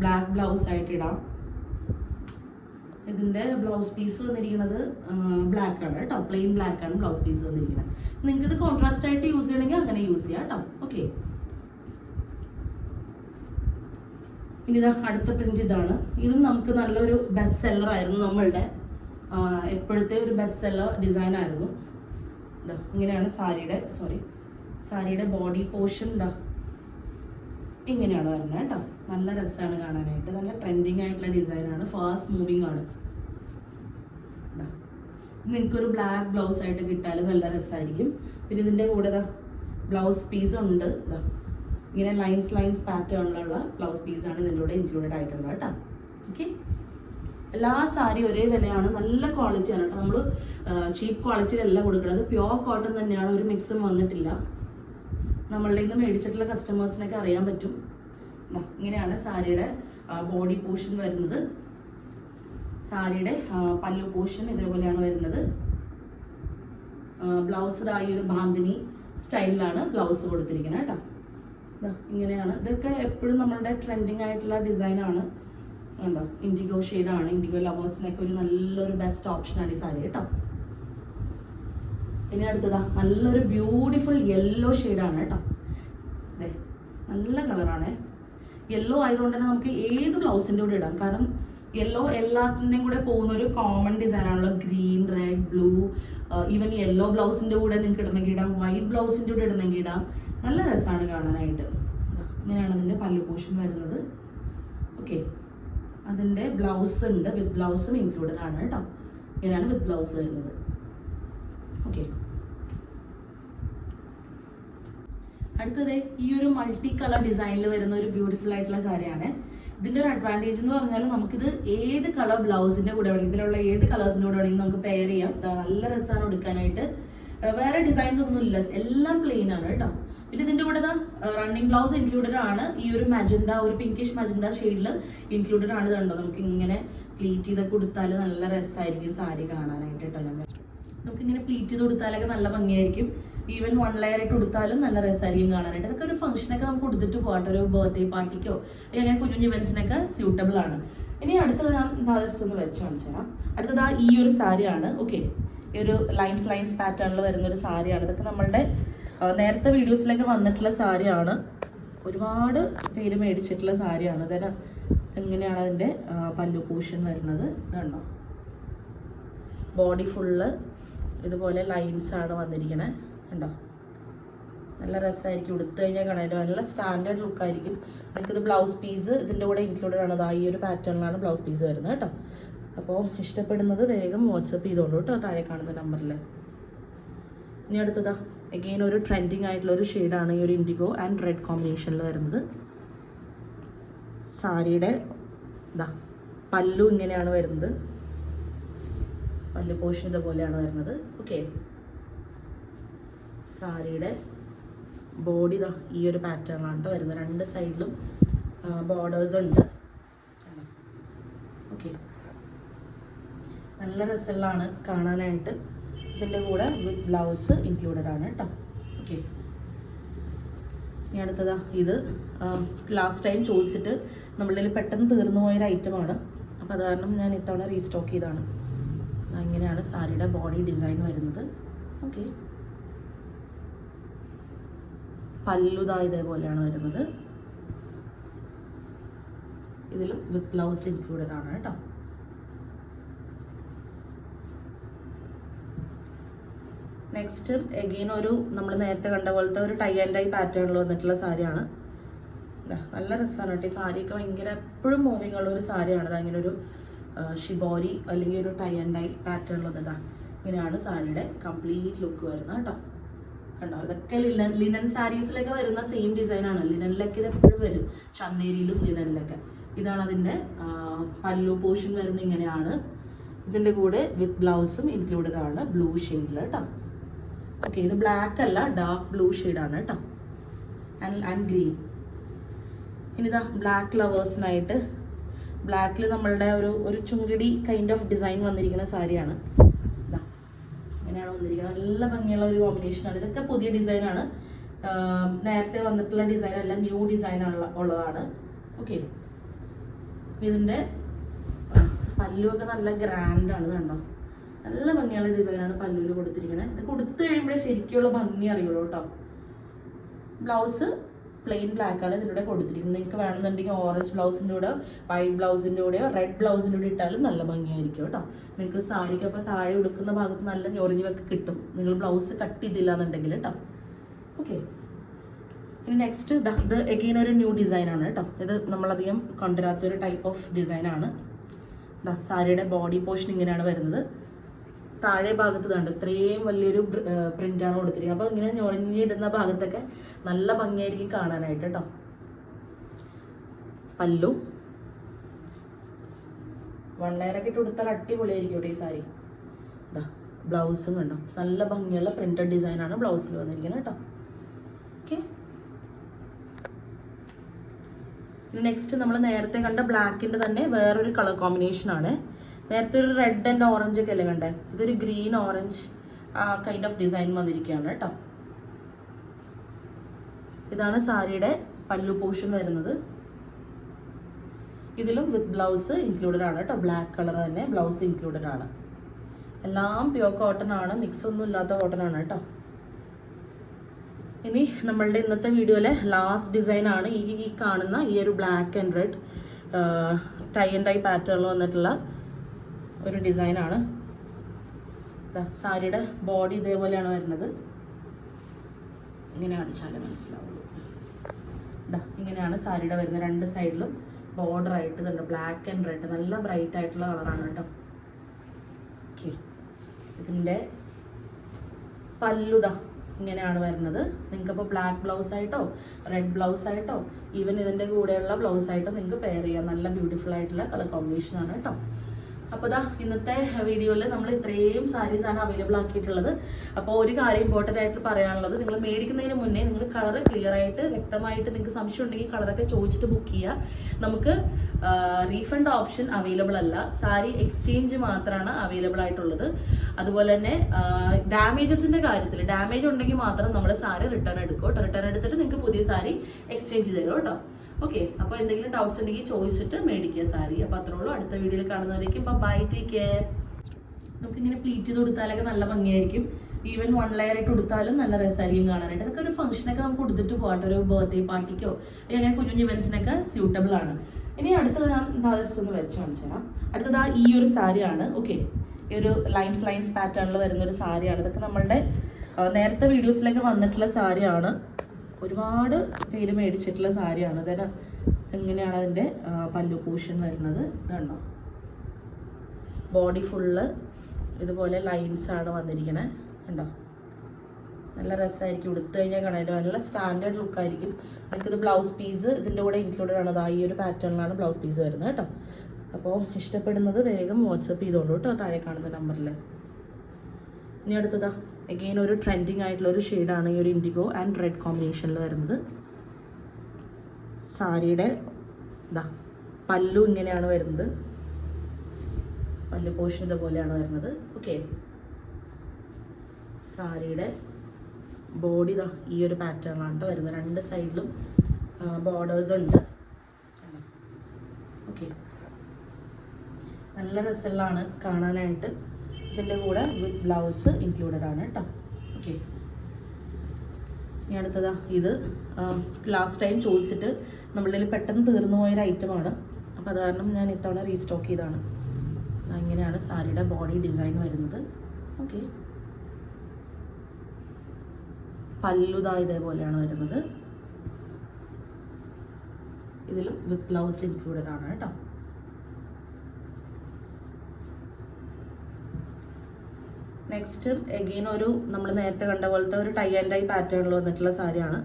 ബ്ലാക്ക് ബ്ലൗസ് ആയിട്ട് ഇടാം. ഇതിന്റെ ബ്ലൗസ് പീസ് വന്നിരിക്കുന്നത് ബ്ലാക്ക് ആണ് കേട്ടോ. പ്ലെയിൻ ബ്ലാക്ക് ആണ് ബ്ലൗസ് പീസ് വന്നിരിക്കുന്നത്. നിങ്ങൾക്ക് ഇത് കോൺട്രാസ്റ്റ് ആയിട്ട് യൂസ് ചെയ്യണമെങ്കിൽ അങ്ങനെ യൂസ് ചെയ്യാം കേട്ടോ. ഓക്കെ ഇനി ഇതാ അടുത്ത പ്രിന്റ് ഇതാണ്. ഇതും നമുക്ക് നല്ലൊരു ബെസ്റ്റ് സെല്ലർ ആയിരുന്നു നമ്മളുടെ എപ്പോഴത്തെ ഒരു ബെസ്റ്റ് സെല്ലർ ഡിസൈൻ ആയിരുന്നു. ഇതാ ഇങ്ങനെയാണ് സാരിയുടെ സോറി സാരിയുടെ ബോഡി പോർഷൻ ഇതാ ഇങ്ങനെയാണ് വരുന്നത് കേട്ടോ. നല്ല രസമാണ് കാണാനായിട്ട്. നല്ല ട്രെൻഡിങ് ആയിട്ടുള്ള ഡിസൈനാണ് ഫാസ്റ്റ് മൂവിങ് ആണ്. നിങ്ങൾക്കൊരു ബ്ലാക്ക് ബ്ലൗസ് ആയിട്ട് കിട്ടാൽ നല്ല രസമായിരിക്കും പിന്നെ ഇതിന്റെ കൂടെ ബ്ലൗസ് പീസ് ഉണ്ട്. ഇതാ ഇങ്ങനെ ലൈൻസ് ലൈൻസ് പാറ്റേണിലുള്ള ബ്ലൗസ് പീസാണ് ഇതിന്റെ കൂടെ ഇൻക്ലൂഡഡ് ആയിട്ടുള്ളത് കേട്ടോ. ഓക്കെ എല്ലാ സാരി ഒരേ വിലയാണ് നല്ല ക്വാളിറ്റിയാണ് കേട്ടോ. നമ്മൾ ചീപ്പ് ക്വാളിറ്റിയിലല്ല കൊടുക്കുന്നത്. പ്യുവർ കോട്ടൺ തന്നെയാണ് ഒരു മിക്സും വന്നിട്ടില്ല. നമ്മളുടെ നിന്ന് മേടിച്ചിട്ടുള്ള കസ്റ്റമേഴ്സിനൊക്കെ അറിയാൻ പറ്റും. ഇങ്ങനെയാണ് സാരിയുടെ ബോഡി പോർഷൻ വരുന്നത്. സാരിയുടെ പല്ലു പോർഷൻ ഇതേപോലെയാണ് വരുന്നത്. ബ്ലൗസ് ഇതായി ഒരു ബാന്തിനി സ്റ്റൈലിലാണ് ബ്ലൗസ് കൊടുത്തിരിക്കുന്നത് കേട്ടോ. ഇങ്ങനെയാണ്. ഇതൊക്കെ എപ്പോഴും നമ്മളുടെ ട്രെൻഡിങ് ആയിട്ടുള്ള ഡിസൈനാണ് ഉണ്ടോ ഇൻഡിഗോ ഷെയ്ഡാണ് ഇൻഡിഗോ ലവേഴ്സിനൊക്കെ ഒരു നല്ലൊരു ബെസ്റ്റ് ഓപ്ഷനാണ് ഈ സാരി കേട്ടോ. ഇനി അടുത്തതാ നല്ലൊരു ബ്യൂട്ടിഫുൾ യെല്ലോ ആണ് കേട്ടോ. അതെ നല്ല കളറാണ് യെല്ലോ ആയതുകൊണ്ട് തന്നെ നമുക്ക് ഏത് ബ്ലൗസിന്റെ കൂടെ ഇടാം? കാരണം യെല്ലോ എല്ലാത്തിന്റെയും കൂടെ പോകുന്ന ഒരു കോമൺ ഡിസൈൻ ആണല്ലോ green red blue even yellow ബ്ലൗസിന്റെ കൂടെ നിങ്ങൾക്ക് ഇടണമെങ്കിൽ ഇടാം. വൈറ്റ് ബ്ലൗസിന്റെ കൂടെ ഇടണമെങ്കിൽ ഇടാം. നല്ല രസമാണ് കാണാനായിട്ട്. ഇങ്ങനെയാണ് അതിന്റെ പല്ലു പോഷൻ വരുന്നത്. ഓക്കെ അതിന്റെ ബ്ലൗസ് ഉണ്ട്. വിത്ത് ബ്ലൗസും ഇൻക്ലൂഡഡ് ആണ് കേട്ടോ. ഇങ്ങനെയാണ് വിത്ത് ബ്ലൗസ് വരുന്നത്. ഓക്കെ അടുത്തത് ഈ ഒരു മൾട്ടി കളർ ഡിസൈനിൽ വരുന്ന ഒരു ബ്യൂട്ടിഫുൾ ആയിട്ടുള്ള സാരിയാണ്. ഇതിന്റെ ഒരു അഡ്വാന്റേജ് എന്ന് പറഞ്ഞാൽ നമുക്കിത് ഏത് കളർ ബ്ലൗസിന്റെ കൂടെ വേണമെങ്കിൽ ഇതിലുള്ള ഏത് കളേഴ്സിന്റെ കൂടെ വേണമെങ്കിൽ നമുക്ക് പെയർ ചെയ്യാം. നല്ല രസമാണ് എടുക്കാനായിട്ട് വേറെ ഡിസൈൻസ് ഒന്നും ഇല്ല എല്ലാം പ്ലെയിൻ ആണ് കേട്ടോ. പിന്നെ ഇതിന്റെ കൂടെ റണ്ണിങ് ബ്ലൗസ് ഇൻക്ലൂഡഡ് ആണ്. ഈ ഒരു മജന്ത ഒരു പിങ്കിഷ് മജന്ത ഷെയ്ഡിൽ ഇൻക്ലൂഡഡ് ആണ് ഇതുണ്ടോ? നമുക്ക് ഇങ്ങനെ പ്ലീറ്റ് ചെയ്തൊക്കെ കൊടുത്താൽ നല്ല രസമായിരിക്കും സാരി കാണാനായിട്ട് കേട്ടോ ഞാൻ നമുക്ക് ഇങ്ങനെ പ്ലീറ്റ് ചെയ്ത് കൊടുത്താലൊക്കെ നല്ല ഭംഗിയായിരിക്കും. ഈവൻ വൺ ലെയർ ഇട്ട് കൊടുത്താലും നല്ല രസമായിരിക്കും കാണാനായിട്ട്. അതൊക്കെ ഒരു ഫംഗ്ഷനൊക്കെ നമുക്ക് കൊടുത്തിട്ട് പോകട്ടെ ഒരു ബർത്ത്ഡേ പാർട്ടിക്കോ അല്ലെങ്കിൽ അങ്ങനെ കുഞ്ഞു ഇവൻസിനൊക്കെ സ്യൂട്ടബിൾ ആണ്. ഇനി അടുത്തത് ഞാൻ ജസ്റ്റ് ഒന്ന് വെച്ച് കാണിച്ചു തരാം. അടുത്തത് ആ ഈ ഒരു സാരിയാണ്. ഓക്കെ ഈ ഒരു ലൈൻസ് ലൈൻസ് പാറ്റേണിൽ വരുന്ന ഒരു സാരിയാണ്. ഇതൊക്കെ നമ്മളുടെ നേരത്തെ വീഡിയോസിലൊക്കെ വന്നിട്ടുള്ള സാരിയാണ്. ഒരുപാട് പേര് മേടിച്ചിട്ടുള്ള സാരിയാണ്. അതെ എങ്ങനെയാണ് അതിന്റെ പല്ലു പൂഷൻ വരുന്നത്? കണ്ടോ ബോഡി ഫുള്ള് ഇതുപോലെ ലൈൻസ് ആണ് വന്നിരിക്കണേ. കണ്ടോ? നല്ല രസമായിരിക്കും. ഉടുത്തു കഴിഞ്ഞാൽ കാണാൻ. നല്ല സ്റ്റാൻഡേർഡ് ലുക്കായിരിക്കും നിങ്ങൾക്കിത് ബ്ലൗസ് പീസ് ഇതിന്റെ കൂടെ ഇൻക്ലൂഡഡ് ആണ്. ദാ ഈ ഒരു പാറ്റേണിലാണ് ബ്ലൗസ് പീസ് വരുന്നത് കേട്ടോ. അപ്പോൾ ഇഷ്ടപ്പെടുന്നത് വേഗം വാട്സപ്പ് ചെയ്തോളൂ കേട്ടോ താഴെ കാണുന്ന നമ്പറിൽ ഇനി അടുത്തതാ. എഗെയിൻ ഒരു ട്രെൻഡിങ് ആയിട്ടുള്ള ഒരു ഷെയ്ഡാണ് ഈ ഒരു ഇൻഡിഗോ ആൻഡ് റെഡ് കോമ്പിനേഷനിൽ വരുന്നത്. സാരിയുടെ ഇതാ പല്ലു ഇങ്ങനെയാണ് വരുന്നത്. പല്ലു പോഷൻ ഇതുപോലെയാണ് വരുന്നത്. ഓക്കെ സാരിയുടെ ബോഡി ഇതാ ഈ ഒരു പാറ്റേണാണ് കേട്ടോ വരുന്നത്. രണ്ട് സൈഡിലും ബോർഡേഴ്സ് ഉണ്ട്. ഓക്കെ നല്ല രസമുള്ളതാണ് കാണാനായിട്ട് ഇതിന്റെ കൂടെ വിത്ത് ബ്ലൗസ് ഇൻക്ലൂഡഡ് ആണ് കേട്ടോ ഓക്കെ ഇനി അടുത്തതാ ഇത് ലാസ്റ്റ് ടൈം ചോദിച്ചിട്ട് നമ്മളിൽ പെട്ടെന്ന് തീർന്നു പോയൊരു ഐറ്റമാണ് അപ്പോൾ അത് കാരണം ഞാൻ ഇത്തവണ റീസ്റ്റോക്ക് ചെയ്താണ് ഇങ്ങനെയാണ് സാരിയുടെ ബോഡി ഡിസൈൻ വരുന്നത്. ഓക്കെ പല്ലുതാ ഇതേപോലെയാണ് വരുന്നത്. ഇതിലും വിത്ത് ബ്ലൗസ് ഇൻക്ലൂഡഡ് ആണ് കേട്ടോ നെക്സ്റ്റ് എഗെയിൻ ഒരു നമ്മൾ നേരത്തെ കണ്ട പോലത്തെ ഒരു ടൈ ആൻഡ് ടൈ പാറ്റേണിൽ വന്നിട്ടുള്ള സാരിയാണ്. നല്ല രസമാണ് ഈ സാരിയൊക്കെ. ഭയങ്കര എപ്പോഴും മൂവിങ് ഉള്ള ഒരു സാരിയാണ്. ദാ ഇങ്ങനെ ഒരു ഷിബോരി അല്ലെങ്കിൽ ഒരു ടൈ ആൻഡ് ടൈ പാറ്റേണിൽ വന്നതാ. ഇങ്ങനെയാണ് സാരിയുടെ കംപ്ലീറ്റ് ലുക്ക് വരുന്നത് കേട്ടോ. കണ്ടോ? ഇതൊക്കെ ലിനൻ ലിനൻ സാരീസിലൊക്കെ വരുന്ന സെയിം ഡിസൈനാണ് ലിനനിലൊക്കെ ഇത് എപ്പോഴും വരും. ചന്തേരിയിലും ലിനനിലൊക്കെ ഇതാണ് അതിന്റെ പല്ലു പോർഷൻ വരുന്ന ഇങ്ങനെയാണ്. ഇതിന്റെ കൂടെ വിത്ത് ബ്ലൗസും ഇൻക്ലൂഡഡ് ആണ്. ബ്ലൂ ഷെയ്ഡിൽ കേട്ടോ. ഓക്കെ ഇത് ബ്ലാക്ക് അല്ല ഡാർക്ക് ബ്ലൂ ആണ് കേട്ടോ ആൻഡ് ആൻഡ് ഗ്രീൻ ഇനിതാ ബ്ലാക്ക് ലവേഴ്സിനായിട്ട് ബ്ലാക്കിൽ നമ്മളുടെ ഒരു ഒരു ചുങ്കിടി കൈൻഡ് ഓഫ് ഡിസൈൻ വന്നിരിക്കുന്ന സാരിയാണ്. ഇതാ ഇങ്ങനെയാണ് വന്നിരിക്കുന്നത്. നല്ല ഭംഗിയുള്ള ഒരു കോമ്പിനേഷനാണ് ഇതൊക്കെ പുതിയ ഡിസൈനാണ് നേരത്തെ വന്നിട്ടുള്ള ഡിസൈൻ അല്ല ന്യൂ ഡിസൈൻ ഉള്ളതാണ്. ഓക്കെ ഇതിന്റെ പല്ലുവൊക്കെ നല്ല ഗ്രാൻഡാണ് കണ്ടോ? നല്ല ഭംഗിയുള്ള ഡിസൈനാണ് പല്ലുവിൽ കൊടുത്തിരിക്കുന്നത് ഇത് കൊടുത്തു കഴിയുമ്പോഴേ ശരിക്കുള്ള ഭംഗി അറിയുള്ളൂ കേട്ടോ. ബ്ലൗസ് പ്ലെയിൻ ബ്ലാക്ക് ആണ് ഇതിന്റെ കൂടെ കൊടുത്തിരിക്കുന്നത്. നിങ്ങൾക്ക് വേണമെന്നുണ്ടെങ്കിൽ ഓറഞ്ച് ബ്ലൗസിന്റെ കൂടെ വൈറ്റ് ബ്ലൗസിന്റെ കൂടെയോ റെഡ് ബ്ലൗസിന്റെ കൂടെ ഇട്ടാലും നല്ല ഭംഗിയായിരിക്കും കേട്ടോ. നിങ്ങൾക്ക് സാരിക്ക് അപ്പോൾ താഴെ ഉടുക്കുന്ന ഭാഗത്ത് നല്ല ഞൊറിഞ്ഞൊക്കെ കിട്ടും. നിങ്ങൾ ബ്ലൗസ് കട്ട് ചെയ്തില്ല എന്നുണ്ടെങ്കിൽ കേട്ടോ. ഓക്കെ ഇനി നെക്സ്റ്റ് ഇത് എഗെയിൻ ഒരു ന്യൂ ഡിസൈൻ ആണ് കേട്ടോ. ഇത് നമ്മളധികം കൊണ്ടുവരാത്ത ഒരു ടൈപ്പ് ഓഫ് ദാ സാരിയുടെ ബോഡി പോർഷൻ ഇങ്ങനെയാണ് വരുന്നത്. താഴെ ഭാഗത്ത് കണ്ട്. ഇത്രയും വലിയൊരു പ്രിന്റാണ് കൊടുത്തിരിക്കുന്നത്. അപ്പോൾ ഇങ്ങനെ ഞൊറിഞ്ഞിടുന്ന ഭാഗത്തൊക്കെ നല്ല ഭംഗിയായിരിക്കും കാണാനായിട്ട് കേട്ടോ. പല്ലു. വൺ ഇട്ട് കൊടുത്താൽ അടിപൊളിയായിരിക്കും ഈ സാരി. ഇതാ ബ്ലൗസും കണ്ടോ? നല്ല ഭംഗിയുള്ള പ്രിന്റഡ് ഡിസൈനാണ് ബ്ലൗസിൽ വന്നിരിക്കുന്നത് കേട്ടോ. ഓക്കെ നെക്സ്റ്റ് നമ്മൾ നേരത്തെ കണ്ട ബ്ലാക്കിന്റെ തന്നെ വേറൊരു കളർ കോമ്പിനേഷൻ ആണ്. നേരത്തെ ഒരു റെഡ് ആൻഡ് ഓറഞ്ച് ഒക്കെ അല്ലേ കണ്ടേ? ഇതൊരു ഗ്രീൻ ഓറഞ്ച് ആ കൈൻഡ് ഓഫ് ഡിസൈൻ വന്നിരിക്കുകയാണ് കേട്ടോ. ഇതാണ് സാരിയുടെ പല്ലു പോർഷൻ വരുന്നത്. ഇതിലും വിത്ത് ബ്ലൗസ് ഇൻക്ലൂഡഡ് ആണ് കേട്ടോ. ബ്ലാക്ക് കളർ തന്നെ ബ്ലൗസ് ഇൻക്ലൂഡഡ് ആണ്. എല്ലാം പ്യുവർ കോട്ടൺ ആണ് മിക്സ് ഒന്നും ഇല്ലാത്ത കോട്ടൺ ആണ് കേട്ടോ. ഇനി നമ്മളുടെ ഇന്നത്തെ വീഡിയോയിലെ ലാസ്റ്റ് ഡിസൈൻ ആണ് ഈ ഈ കാണുന്ന ഈ ഒരു black and red tie and tie പാറ്റേണിൽ വന്നിട്ടുള്ള ഒരു ഡിസൈനാണ്. സാരിയുടെ ബോഡി ഇതേപോലെയാണ് വരുന്നത്. ഇങ്ങനെ കാണിച്ചാലേ മനസ്സിലാവുള്ളൂ. ഇങ്ങനെയാണ് സാരിയുടെ വരുന്നത്. രണ്ട് സൈഡിലും ബോർഡർ ആയിട്ട് നല്ല ബ്ലാക്ക് ആൻഡ് റെഡ് നല്ല ബ്രൈറ്റ് ആയിട്ടുള്ള കളറാണ് കേട്ടോ. ഓക്കെ ഇതിന്റെ പല്ലുത ഇങ്ങനെയാണ് വരുന്നത്. നിങ്ങൾക്കിപ്പോൾ ബ്ലാക്ക് ബ്ലൗസ് ആയിട്ടോ റെഡ് ബ്ലൗസ് ആയിട്ടോ ഈവൻ ഇതിന്റെ കൂടെയുള്ള ബ്ലൗസ് ആയിട്ടോ നിങ്ങൾക്ക് പെയർ ചെയ്യാം. നല്ല ബ്യൂട്ടിഫുൾ ആയിട്ടുള്ള കളർ കോമ്പിനേഷൻ ആണ് കേട്ടോ. അപ്പോൾ ഇതാ ഇന്നത്തെ വീഡിയോയിൽ നമ്മൾ ഇത്രയും ആണ് അവൈലബിൾ ആക്കിയിട്ടുള്ളത്. അപ്പോൾ ഒരു കാര്യം ഇമ്പോർട്ടന്റ് ആയിട്ട് പറയാനുള്ളത് നിങ്ങൾ മേടിക്കുന്നതിന് മുന്നേ നിങ്ങൾ കളർ ക്ലിയർ ആയിട്ട് വ്യക്തമായിട്ട് നിങ്ങൾക്ക് സംശയം ഉണ്ടെങ്കിൽ കളറൊക്കെ ചോദിച്ചിട്ട് ബുക്ക് ചെയ്യുക നമുക്ക് റീഫണ്ട് ഓപ്ഷൻ അവൈലബിൾ അല്ല. സാരി എക്സ്ചേഞ്ച് മാത്രമാണ് അവൈലബിൾ ആയിട്ടുള്ളത്. അതുപോലെ തന്നെ ഡാമേജസിന്റെ കാര്യത്തിൽ ഡാമേജ് ഉണ്ടെങ്കിൽ മാത്രം നമ്മൾ സാരി റിട്ടേൺ എടുക്കും റിട്ടേൺ എടുത്തിട്ട് നിങ്ങൾക്ക് പുതിയ സാരി എക്സ്ചേഞ്ച് തരും കേട്ടോ. ഓക്കെ അപ്പോൾ എന്തെങ്കിലും ഡൗട്ട്സ് ഉണ്ടെങ്കിൽ ചോദിച്ചിട്ട് മേടിക്കുക സാരി. അപ്പോൾ അത്രേ ഉള്ളൂ അടുത്ത വീഡിയോയിൽ കാണുന്നവരേക്കും അപ്പോൾ ബൈ ടേക്ക് കെയർ നമുക്കിങ്ങനെ പ്ലീറ്റ് ചെയ്ത് കൊടുത്താലൊക്കെ നല്ല ഭംഗിയായിരിക്കും. ഈവൻ വൺ ലെയർ ഇട്ട് കൊടുത്താലും നല്ല രസമായിരിക്കും കാണാനായിട്ട്. അതൊക്കെ ഒരു ഫംഗ്ഷനൊക്കെ നമുക്ക് കൊടുത്തിട്ട് പോകട്ടെ ഒരു ബർത്ത്ഡേ പാർട്ടിക്കോ അങ്ങനെ കുഞ്ഞു കുഞ്ഞു ഇവൻസിനൊക്കെ സ്യൂട്ടബിൾ ആണ്. ഇനി അടുത്തത് ഞാൻ ജസ്റ്റ് ഒന്ന് വെച്ച് കാണിച്ചു തരാം അടുത്തത് ആ ഈ ഒരു സാരിയാണ്. ഓക്കെ ഈ ഒരു ലൈൻസ് ലൈൻസ് പാറ്റേണിൽ വരുന്ന ഒരു സാരിയാണ്. ഇതൊക്കെ നമ്മളുടെ നേരത്തെ വീഡിയോസിലൊക്കെ വന്നിട്ടുള്ള സാരിയാണ്. ഒരുപാട് പേര് മേടിച്ചിട്ടുള്ള സാരിയാണ്. ഇതിന് എങ്ങനെയാണ് അതിന്റെ പല്ലു പൂഷൻ വരുന്നത്? ഇതുണ്ടോ ബോഡി ഫുള്ള് ഇതുപോലെ ലൈൻസാണ് വന്നിരിക്കണേ. കണ്ടോ? നല്ല രസമായിരിക്കും ഉടുത്തു കഴിഞ്ഞാൽ കാണാൻ നല്ല സ്റ്റാൻഡേർഡ് ലുക്കായിരിക്കും നിങ്ങൾക്കിത് ബ്ലൗസ് പീസ് ഇതിന്റെ കൂടെ ഇൻക്ലൂഡഡ് ആണ്. ഈ ഒരു പാറ്റേണിലാണ് ബ്ലൗസ് പീസ് വരുന്നത് കേട്ടോ. അപ്പോൾ ഇഷ്ടപ്പെടുന്നത് വേഗം വാട്സപ്പ് ചെയ്തോളൂ കേട്ടോ. താഴെ കാണുന്ന നമ്പറിൽ ഇനി അടുത്തതാ. എഗെയിൻ ഒരു ട്രെൻഡിങ് ആയിട്ടുള്ള ഒരു ഷെയ്ഡാണ് ഈ ഒരു ഇൻഡിഗോ ആൻഡ് റെഡ് കോമ്പിനേഷനിൽ വരുന്നത്. സാരിയുടെ ഇതാ പല്ലു ഇങ്ങനെയാണ് വരുന്നത്. പല്ലു പോഷൻ ഇതുപോലെയാണ് വരുന്നത്. ഓക്കെ സാരിയുടെ ബോഡി ഇതാ ഈ ഒരു പാറ്റേണാണ് കേട്ടോ വരുന്നത്. രണ്ട് സൈഡിലും ബോർഡേഴ്സ് ഉണ്ട്. ഓക്കെ നല്ല രസമുള്ളതാണ് കാണാനായിട്ട്. ഇതിന്റെ കൂടെ വിത്ത് ബ്ലൗസ് ഇൻക്ലൂഡഡ് ആണ് കേട്ടോ ഓക്കെ ഇനി അടുത്തതാ ഇത് ലാസ്റ്റ് ടൈം ചോദിച്ചിട്ട് നമ്മളിൽ പെട്ടെന്ന് തീർന്നു പോയൊരു ഐറ്റമാണ് അപ്പോൾ അത് കാരണം ഞാൻ ഇത്തവണ റീസ്റ്റോക്ക് ചെയ്താണ് ഇങ്ങനെയാണ് സാരിയുടെ ബോഡി ഡിസൈൻ വരുന്നത്. ഓക്കെ പല്ലുതാ ഇതേപോലെയാണ് വരുന്നത്. ഇതിലും വിത്ത് ബ്ലൗസ് ഇൻക്ലൂഡഡ് ആണ് കേട്ടോ നെക്സ്റ്റ് എഗെയിൻ ഒരു നമ്മൾ നേരത്തെ കണ്ട പോലത്തെ ഒരു ടൈ ആൻഡ് ടൈ പാറ്റേണിൽ വന്നിട്ടുള്ള സാരിയാണ്.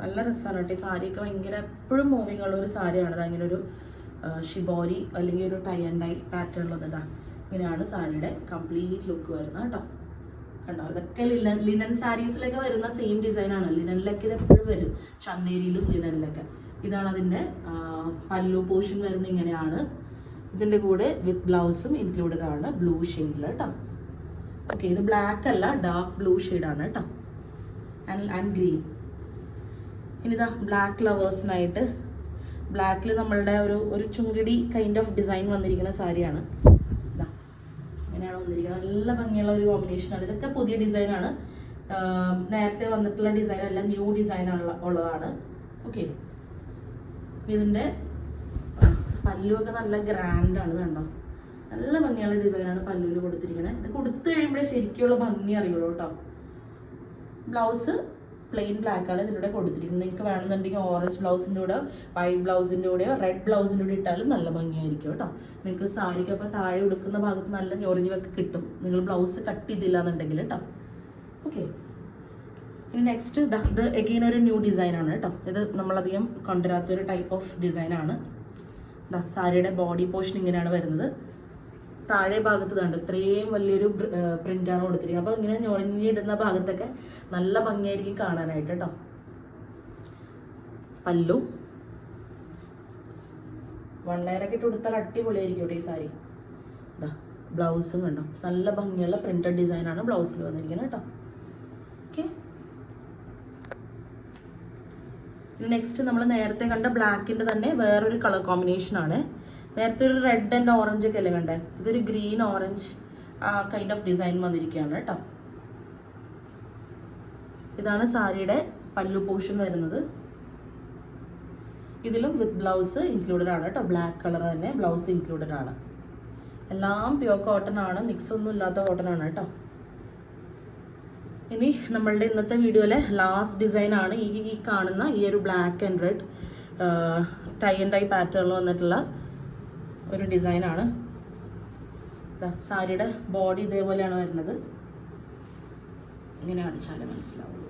നല്ല രസമാണ് കേട്ടോ ഈ സാരിയൊക്കെ. ഭയങ്കര എപ്പോഴും മൂവിങ് ഉള്ള ഒരു സാരിയാണ്. ഇങ്ങനെ ഒരു ഷിബോരി അല്ലെങ്കിൽ ഒരു ടൈ ആൻഡ് ടൈ പാറ്റേണിൽ വന്നതാ. ഇങ്ങനെയാണ് സാരിയുടെ കംപ്ലീറ്റ് ലുക്ക് വരുന്നത് കേട്ടോ. കണ്ടോ? ഇതൊക്കെ ലിനൻ ലിനൻ സാരീസിലൊക്കെ വരുന്ന സെയിം ഡിസൈനാണ് ലിനനിലൊക്കെ ഇത് എപ്പോഴും വരും. ചന്തേരിയിലും ലിനനിലൊക്കെ ഇതാണ് അതിന്റെ പല്ലു പോർഷൻ വരുന്ന ഇങ്ങനെയാണ്. ഇതിന്റെ കൂടെ വിത്ത് ബ്ലൗസും ഇൻക്ലൂഡഡ് ആണ്. ബ്ലൂ ഷെയ്ഡിൽ കേട്ടോ ഓക്കെ ഇത് ബ്ലാക്ക് അല്ല ഡാർക്ക് ബ്ലൂ ഷെയ്ഡാണ് കേട്ടോ. ആൻഡ് ആൻഡ് ഗ്രീൻ ഇനിതാ ബ്ലാക്ക് ലവേഴ്സിനായിട്ട് ബ്ലാക്കിൽ നമ്മളുടെ ഒരു ഒരു ചുങ്കിടി കൈൻഡ് ഓഫ് ഡിസൈൻ വന്നിരിക്കുന്ന സാരിയാണ്. ഇതാ അങ്ങനെയാണ് വന്നിരിക്കുന്നത്. നല്ല ഭംഗിയുള്ള ഒരു കോമ്പിനേഷനാണ് ഇതൊക്കെ പുതിയ ഡിസൈനാണ് നേരത്തെ വന്നിട്ടുള്ള ഡിസൈൻ അല്ല ന്യൂ ഡിസൈൻ ഉള്ളതാണ്. ഓക്കെ ഇതിന്റെ പല്ലുവൊക്കെ നല്ല ഗ്രാൻഡാണ് കണ്ടോ. നല്ല ഭംഗിയുള്ള ഡിസൈനാണ് പല്ലുവിൽ കൊടുത്തിരിക്കുന്നത് ഇത് കൊടുത്തു കഴിയുമ്പോഴേ ശരിക്കുള്ള ഭംഗി അറിയുള്ളൂ കേട്ടോ. ബ്ലൗസ് പ്ലെയിൻ ബ്ലാക്ക് ആണ് ഇതിലൂടെ കൊടുത്തിരിക്കുന്നത്. നിങ്ങൾക്ക് വേണമെന്നുണ്ടെങ്കിൽ ഓറഞ്ച് ബ്ലൗസിന്റെ കൂടെ വൈറ്റ് ബ്ലൗസിന്റെ കൂടെയോ റെഡ് ബ്ലൗസിന്റെ കൂടെ ഇട്ടാലും നല്ല ഭംഗിയായിരിക്കും കേട്ടോ. നിങ്ങൾക്ക് സാരിക്ക് അപ്പോൾ താഴെ ഉടുക്കുന്ന ഭാഗത്ത് നല്ല ഞൊറിഞ്ഞൊക്കെ കിട്ടും. നിങ്ങൾ ബ്ലൗസ് കട്ട് ചെയ്തില്ല എന്നുണ്ടെങ്കിൽ കേട്ടോ. ഓക്കെ ഇനി നെക്സ്റ്റ് ഇത് എഗെയിൻ ഒരു ന്യൂ ഡിസൈനാണ് കേട്ടോ. ഇത് നമ്മളധികം കൊണ്ടുവരാത്ത ഒരു ടൈപ്പ് ഓഫ് ഡിസൈനാണ് സാരിയുടെ ബോഡി പോർഷൻ ഇങ്ങനെയാണ് വരുന്നത്. താഴെ ഭാഗത്ത് കണ്ടു ഇത്രയും വലിയൊരു പ്രിന്റാണ് കൊടുത്തിരിക്കുന്നത്. അപ്പോൾ ഇങ്ങനെ ഞൊറിഞ്ഞിടുന്ന ഭാഗത്തൊക്കെ നല്ല ഭംഗിയായിരിക്കും കാണാനായിട്ട് കേട്ടോ പല്ലു. വൺ ഇട്ട് കൊടുത്താൽ അടിപൊളിയായിരിക്കും കേട്ടോ ഈ സാരി. ഇതാ ബ്ലൗസും കണ്ടോ? നല്ല ഭംഗിയുള്ള പ്രിന്റഡ് ഡിസൈനാണ് ബ്ലൗസിൽ വന്നിരിക്കുന്നത് കേട്ടോ ഓക്കെ. നെക്സ്റ്റ് നമ്മൾ നേരത്തെ കണ്ട ബ്ലാക്കിന്റെ തന്നെ വേറൊരു കളർ കോമ്പിനേഷൻ ആണ്. നേരത്തെ ഒരു റെഡ് ആൻഡ് ഓറഞ്ച് ഒക്കെ അല്ലേ കണ്ടേ? ഇതൊരു green orange kind of design വന്നിരിക്കുകയാണ് കേട്ടോ. ഇതാണ് സാരിയുടെ പല്ലു പോഷൻ വരുന്നത്. ഇതിലും വിത്ത് ബ്ലൗസ് ഇൻക്ലൂഡഡ് ആണ് കേട്ടോ. ബ്ലാക്ക് കളർ തന്നെ ബ്ലൗസ് ഇൻക്ലൂഡഡ് ആണ്. എല്ലാം പ്യുവർ കോട്ടൺ ആണ് മിക്സ് ഒന്നും ഇല്ലാത്ത കോട്ടൺ ആണ് കേട്ടോ. ഇനി നമ്മളുടെ ഇന്നത്തെ വീഡിയോയിലെ ലാസ്റ്റ് ഡിസൈൻ ആണ് ഈ ഈ കാണുന്ന ഈ ഒരു black and red tie and tie പാറ്റേണിൽ വന്നിട്ടുള്ള ഒരു ഡിസൈനാണ്. സാരിയുടെ ബോഡി ഇതേപോലെയാണ് വരുന്നത്. ഇങ്ങനെ അടിച്ചാലേ മനസ്സിലാവുള്ളൂ.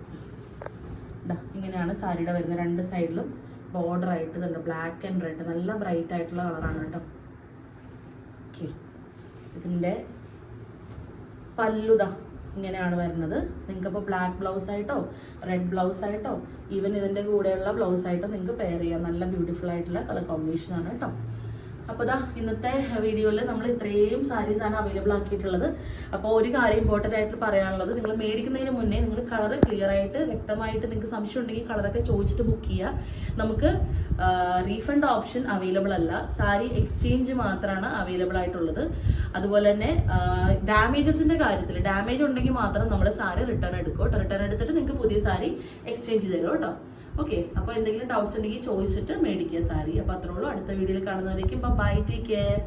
ഇങ്ങനെയാണ് സാരിയുടെ വരുന്നത്. രണ്ട് സൈഡിലും ബോർഡർ ആയിട്ട് തന്നെ ബ്ലാക്ക് ആൻഡ് റെഡ് നല്ല ബ്രൈറ്റ് ആയിട്ടുള്ള കളറാണ് കേട്ടോ. ഓക്കെ ഇതിന്റെ പല്ലുത ഇങ്ങനെയാണ് വരുന്നത്. നിങ്ങൾക്കിപ്പോൾ ബ്ലാക്ക് ബ്ലൗസ് ആയിട്ടോ റെഡ് ബ്ലൗസ് ആയിട്ടോ ഈവൻ ഇതിന്റെ കൂടെയുള്ള ബ്ലൗസ് ആയിട്ടോ നിങ്ങൾക്ക് പെയർ ചെയ്യാം. നല്ല ബ്യൂട്ടിഫുൾ ആയിട്ടുള്ള കളർ കോമ്പിനേഷൻ ആണ് കേട്ടോ. അപ്പോൾ ഇതാ ഇന്നത്തെ വീഡിയോയിൽ നമ്മൾ ഇത്രയും സാരീസാണ് അവൈലബിൾ ആക്കിയിട്ടുള്ളത്. അപ്പോൾ ഒരു കാര്യം ഇമ്പോർട്ടന്റ് ആയിട്ട് പറയാനുള്ളത് നിങ്ങൾ മേടിക്കുന്നതിന് മുന്നേ നിങ്ങൾ കളർ ക്ലിയർ ആയിട്ട് വ്യക്തമായിട്ട് നിങ്ങൾക്ക് സംശയം ഉണ്ടെങ്കിൽ കളറൊക്കെ ചോദിച്ചിട്ട് ബുക്ക് ചെയ്യുക. നമുക്ക് റീഫണ്ട് ഓപ്ഷൻ അവൈലബിൾ അല്ല. സാരി എക്സ്ചേഞ്ച് മാത്രമാണ് അവൈലബിൾ ആയിട്ടുള്ളത്. അതുപോലെ തന്നെ ഡാമേജസിന്റെ കാര്യത്തിൽ ഡാമേജ് ഉണ്ടെങ്കിൽ മാത്രം നമ്മൾ സാരി റിട്ടേൺ എടുക്കും റിട്ടേൺ എടുത്തിട്ട് നിങ്ങൾക്ക് പുതിയ സാരി എക്സ്ചേഞ്ച് തരും കേട്ടോ. ഓക്കെ അപ്പോൾ എന്തെങ്കിലും ഡൗട്ട്സ് ഉണ്ടെങ്കിൽ ചോദിച്ചിട്ട് മേടിക്കുക സാരി. അപ്പോൾ അത്രേ ഉള്ളൂ. അടുത്ത വീഡിയോയിൽ കാണുന്നവരേക്കും ബൈ ടേക്ക് കെയർ